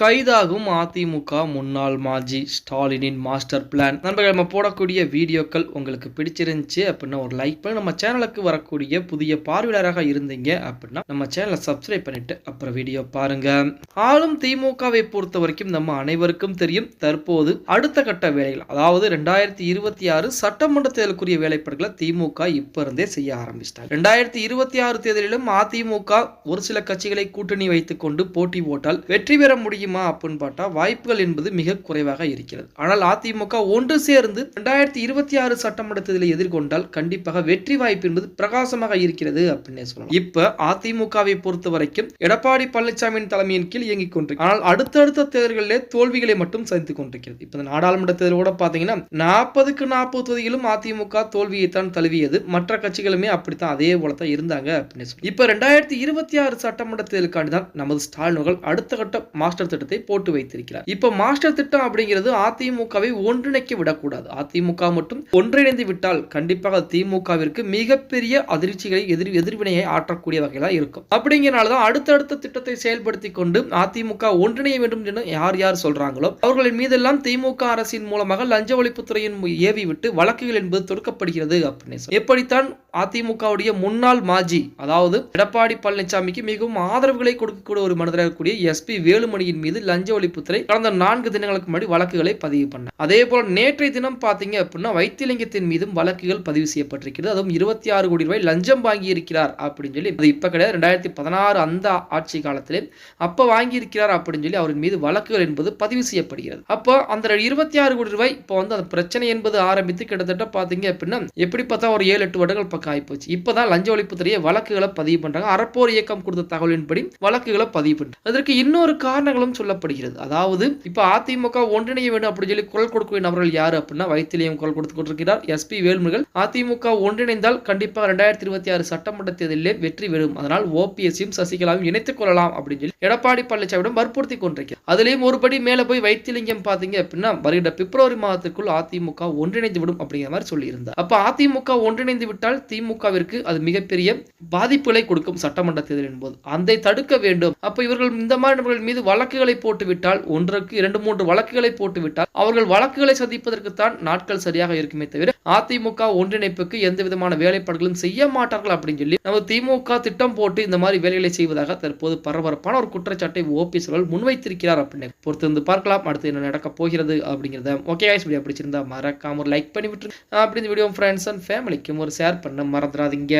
கைதாகும் அதிமுக முன்னாள் மாஜி ஸ்டாலினின் மாஸ்டர் பிளான். நண்பர்கள் நம்ம போடக்கூடிய வீடியோக்கள் உங்களுக்கு பிடிச்சிருந்துச்சு அப்படின்னா ஒரு லைக் பண்ணி. நம்ம சேனலுக்கு வரக்கூடிய புதிய பார்வையாளராக இருந்தீங்க அப்படின்னா நம்ம சேனலை சப்ஸ்கிரைப் பண்ணிட்டு அப்புறம் வீடியோ பாருங்க. ஆளும் திமுகவை பொறுத்த வரைக்கும் நம்ம அனைவருக்கும் தெரியும் தற்போது அடுத்த கட்ட வேலைகள் அதாவது ரெண்டாயிரத்தி இருபத்தி ஆறு சட்டமன்ற தேர்தலுக்குரிய வேலைப்பாடுகளை திமுக இப்ப இருந்தே செய்ய ஆரம்பிச்சிட்டாங்க. ரெண்டாயிரத்தி இருபத்தி ஆறு தேர்தலிலும் அதிமுக ஒரு சில கட்சிகளை கூட்டணி வைத்துக் கொண்டு போட்டி போட்டால் வெற்றி பெற முடியும் அப்படின்னு பார்த்தா வாய்ப்புகள் என்பது மிக குறைவாக இருக்கிறது. ஆனால் அதிமுக ஒன்று சேர்ந்து ரெண்டாயிரத்தி இருபத்தி ஆறு சட்டமன்ற தேர்தலை எதிர்கொண்டால் கண்டிப்பாக வெற்றி வாய்ப்பு என்பது பிரகாசமாக இருக்கிறது அப்படின்னு சொல்லலாம். இப்ப அதிமுகவை பொறுத்த வரைக்கும் எடப்பாடி பழனிசாமியின் தலைமையின் கீழ் இயங்கிக் கொண்டிருக்கு. ஆனால் அடுத்தடுத்த தேர்தல்களிலே தோல்விகளை மட்டும் சந்தித்துக் கொண்டிருக்கிறது. இப்ப நாடாளுமன்ற தேர்தல் கூட பாத்தீங்கன்னா நாற்பதுக்கு நாற்பது தொகுதிகளும் அதிமுக தோல்வியைத்தான் தழுவியது. மற்ற கட்சிகளுமே அப்படித்தான் அதே போல தான் இருந்தாங்க அப்படின்னு சொல்லி இப்ப ரெண்டாயிரத்தி இருபத்தி ஆறு சட்டமன்ற தேர்தலுக்காண்டி தான் நமது ஸ்டாலின்கள் அடுத்த கட்ட மாஸ்டர் திட்டத்தை போட்டு வைத்திருக்கிறார். இப்ப மாஸ்டர் திட்டம் அப்படிங்கிறது அதிமுகவை ஒன்றிணைக்க விடக்கூடாது. அதிமுக மட்டும் ஒன்றிணைந்து விட்டால் கண்டிப்பாக திமுகவிற்கு மிகப்பெரிய அதிர்ச்சிகளை எதிர் எதிர்வினையை ஆற்றக்கூடிய வகையில இருக்கும். அப்படிங்கிறனாலதான் அடுத்தடுத்த திட்டத்தை செயல்படுத்தி கொண்டு அதிமுக ஒன்றிணைய வேண்டும் என்று யார் யார் சொல்றாங்களோ அவர்களின் மீதெல்லாம் திமுக அரசின் மூலமாக லஞ்ச ஒழிப்புத்துறையின் ஏவி விட்டு வழக்குகள் என்பது தொடுக்கப்படுகிறது அப்படின்னு எப்படித்தான் அதிமுகவுடைய முன்னாள் மாஜி அதாவது எடப்பாடி பழனிசாமிக்கு மிகவும் ஆதரவுகளை கொடுக்கக்கூடிய ஒரு மனிதராக கூடிய எஸ் பி வேலுமணியின் மீது மீது லஞ்ச ஒழிப்புத்துறை கடந்த நான்கு தினங்களுக்கு முன்னாடி வழக்குகளை பதிவு பண்ண அதே போல நேற்றைய தினம் பார்த்தீங்க அப்படின்னா வைத்தியலிங்கத்தின் மீதும் வழக்குகள் பதிவு செய்யப்பட்டிருக்கிறது. அதுவும் இருபத்தி ஆறு கோடி ரூபாய் லஞ்சம் வாங்கி இருக்கிறார் அப்படின்னு சொல்லி அது இப்ப கிடையாது ரெண்டாயிரத்தி பதினாறு அந்த ஆட்சி காலத்திலே அப்ப வாங்கி இருக்கிறார் அப்படின்னு சொல்லி அவரின் மீது வழக்குகள் என்பது பதிவு செய்யப்படுகிறது. அப்போ அந்த இருபத்தி ஆறு கோடி ரூபாய் இப்போ வந்து அந்த பிரச்சனை என்பது ஆரம்பித்து கிட்டத்தட்ட பார்த்தீங்க அப்படின்னா எப்படி பார்த்தா ஒரு ஏழு எட்டு வருடங்கள் பக்கம் ஆகிப்போச்சு இப்போதான் லஞ்ச ஒழிப்புத்துறையை வழக்குகளை பதிவு பண்றாங்க. அறப்போர் இயக்கம் கொடுத்த தகவலின்படி வழக்குகளை பதிவு பண்றாங்க அதற்கு இன்னொரு காரணங்களும் என்றும் சொல்லப்படுகிறது. அதாவது இப்ப அதிமுக ஒன்றிணைய வேண்டும் அப்படின்னு சொல்லி குரல் கொடுக்க நபர்கள் யாரு அப்படின்னா வைத்திலியம் குரல் கொடுத்து கொண்டிருக்கிறார். எஸ்பி வேல்முருகன். அதிமுக ஒன்றிணைந்தால் கண்டிப்பாக ரெண்டாயிரத்தி இருபத்தி ஆறு சட்டமன்ற தேர்தலிலே வெற்றி பெறும். அதனால் ஓபிஎஸ்யும் சசிகலாவும் இணைத்துக் கொள்ளலாம் அப்படின்னு சொல்லி எடப்பாடி பழனிசாமியிடம் வற்புறுத்தி கொண்டிருக்கிறார். அதுலேயும் ஒருபடி மேல போய் வைத்திலிங்கம் பாத்தீங்க அப்படின்னா வருகிற பிப்ரவரி மாதத்திற்குள் அதிமுக ஒன்றிணைந்து விடும் அப்படிங்கிற மாதிரி சொல்லியிருந்தார். அப்ப அதிமுக ஒன்றிணைந்து விட்டால் திமுகவிற்கு அது மிகப்பெரிய பாதிப்புகளை கொடுக்கும் சட்டமன்ற தேர்தல் என்பது. அதை தடுக்க வேண்டும். அப்ப இவர்கள் இந்த மாதிரி நபர்கள் மீது வழக்குகளை போட்டுவிட்டால் ஒன்றுக்கு இரண்டு மூன்று வழக்குகளை போட்டுவிட்டால் அவர்கள் வழக்குகளை சந்திப்பதற்குத்தான் நாட்கள் சரியாக இருக்குமே தவிர அதிமுக ஒன்றிணைப்புக்கு எந்த விதமான வேலைப்பாடுகளும் செய்ய மாட்டார்கள் அப்படின்னு சொல்லி நம்ம திமுக திட்டம் போட்டு இந்த மாதிரி வேலைகளை செய்வதாக தற்போது பரபரப்பான ஒரு குற்றச்சாட்டை ஓபிஎஸ் அவர்கள் முன்வைத்திருக்கிறார் அப்படின்னு. பொறுத்து வந்து பார்க்கலாம் அடுத்து என்ன நடக்க போகிறது அப்படிங்கிறத. ஓகே ஆயிஸ் வீடியோ பிடிச்சிருந்தா மறக்காம ஒரு லைக் பண்ணி விட்டுரு அப்படி இந்த வீடியோ ஃப்ரெண்ட்ஸ் அண்ட் ஃபேமிலிக்கும் ஒரு ஷேர் பண்ண மறந்துடாதீங்க.